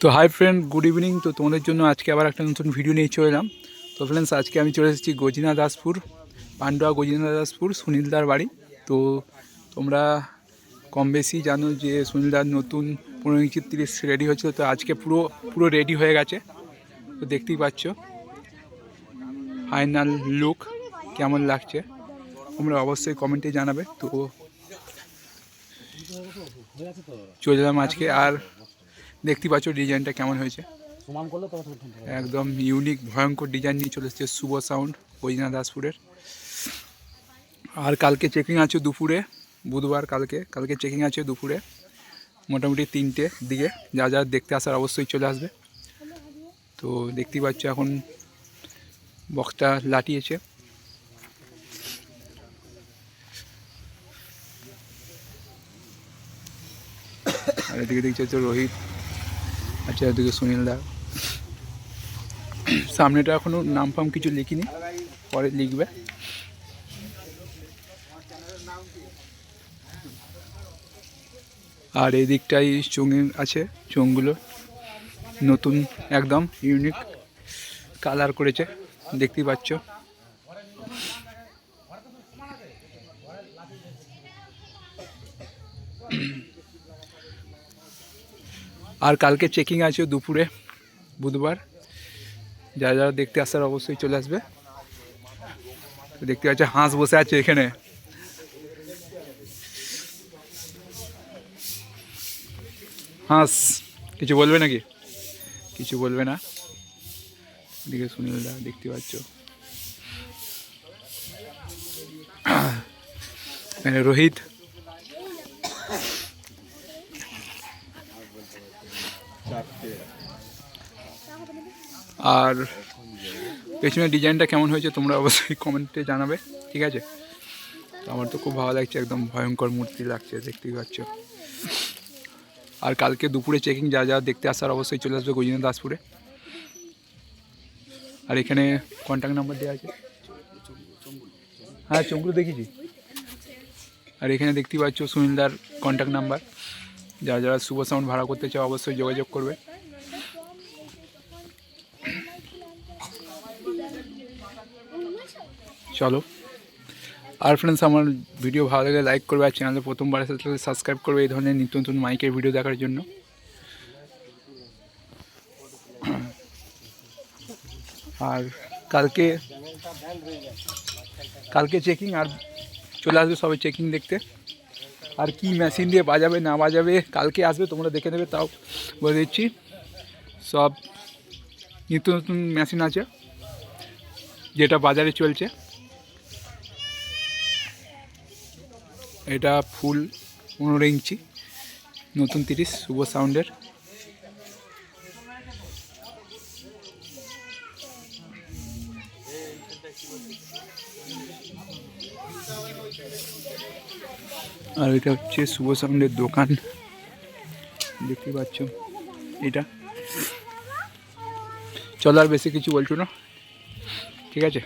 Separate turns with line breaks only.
তো hi friend, good evening. তো তোমাদের জন্য আজকে আবার একটা নতুন ভিডিও নিয়ে চলে এলাম। তো ফ্রেন্ডস আজকে আমি চলে এসেছি গজিনা দাসপুর, পান্ডুয়া গজিনা দাসপুর, সুনীলদার বাড়ি। তো তোমরা কম বেশি জানো যে সুনীলদার নতুন পনেরো ইঞ্চি তিরিশ রেডি হয়েছিল। তো আজকে পুরো পুরো রেডি হয়ে গেছে। তো দেখতেই পাচ্ছ। ফাইনাল লুক কেমন লাগছে? তোমরা অবশ্যই কমেন্টে জানাবে। তো চলে এলাম আজকে। আর দেখতেই পাচ্ছ ডিজাইনটা কেমন হয়েছে?
তো।
একদম ইউনিক ভয়ঙ্কর ডিজাইন নিয়ে চলে এসছে শুভ সাউন্ড বৈজনা দাসপুরের। আর কালকে চেকিং আছে দুপুরে বুধবার কালকে কালকে চেকিং আছে দুপুরে মোটামুটি তিনটে দিকে যা যা দেখতে আসার অবশ্যই চলে আসবে। তো দেখতেই পাচ্ছ এখন বক্সটা লাটিয়েছে আর এদিকে দেখছি হচ্ছে রোহিত। আচ্ছা এদিকে সুনীল দা। সামনেটা এখনও নাম ফাম কিছু লিখিনি, পরে লিখবে। আর এই দিকটাই চোঙের আছে, চোঙগুলো নতুন, একদম ইউনিক কালার করেছে, দেখতেই পাচ্ছ। আর কালকে চেকিং আছে দুপুরে, বুধবার। যারা যারা দেখতে আসার অবশ্যই চলে আসবে। দেখতে পাচ্ছ হাঁস বসে আছে এখানে। হাঁস, কিছু বলবে নাকি? কিছু বলবে না। এদিকে সুনীল দা দেখতে পাচ্ছ। এখানে রোহিত। আর পেছনের ডিজাইনটা কেমন হয়েছে তোমরা অবশ্যই কমেন্টে জানাবে, ঠিক আছে? তো আমার তো খুব ভালো লাগছে, একদম ভয়ঙ্কর মূর্তি লাগছে, দেখতেই পাচ্ছ। আর কালকে দুপুরে চেকিং যা যা দেখতে আসার অবশ্যই চলে আসবে গজিনা দাসপুরে আর এখানে কন্ট্যাক্ট নাম্বার দেওয়া আছে। হ্যাঁ চমকুলো দেখেছি। আর এখানে দেখতেই পাচ্ছ সুনীলদার কন্ট্যাক্ট নাম্বার যারা যারা শুভ সাউন্ড ভাড়া করতে চাও, অবশ্যই যোগাযোগ করবে। চলো। আর ফ্রেন্ডস আমার ভিডিও ভালো লাগলে লাইক করবে আর চ্যানেলে প্রথমবার এসে সাবস্ক্রাইব করবে এই ধরনের নিত্য নতুন মাইকের ভিডিও দেখার জন্য। আর কালকে কালকে চেকিং আর চলে আসবে সবাই চেকিং দেখতে। আর কি মেশিন দিয়ে বাজাবে, না বাজাবে, কালকে আসবে, তোমরা দেখে নেবে, তাও বলে দিচ্ছি। সব নিত্য নতুন মেশিন আছে, যেটা বাজারে চলছে। এটা ফুল পনেরো ইঞ্চি, নতুন তিরিশ, শুভ সাউন্ডের। আর এটা হচ্ছে শুভ সাউন্ডের দোকান। দেখতে পাচ্ছ এটা। চলো আর বেশি কিছু বলছো না। ঠিক আছে?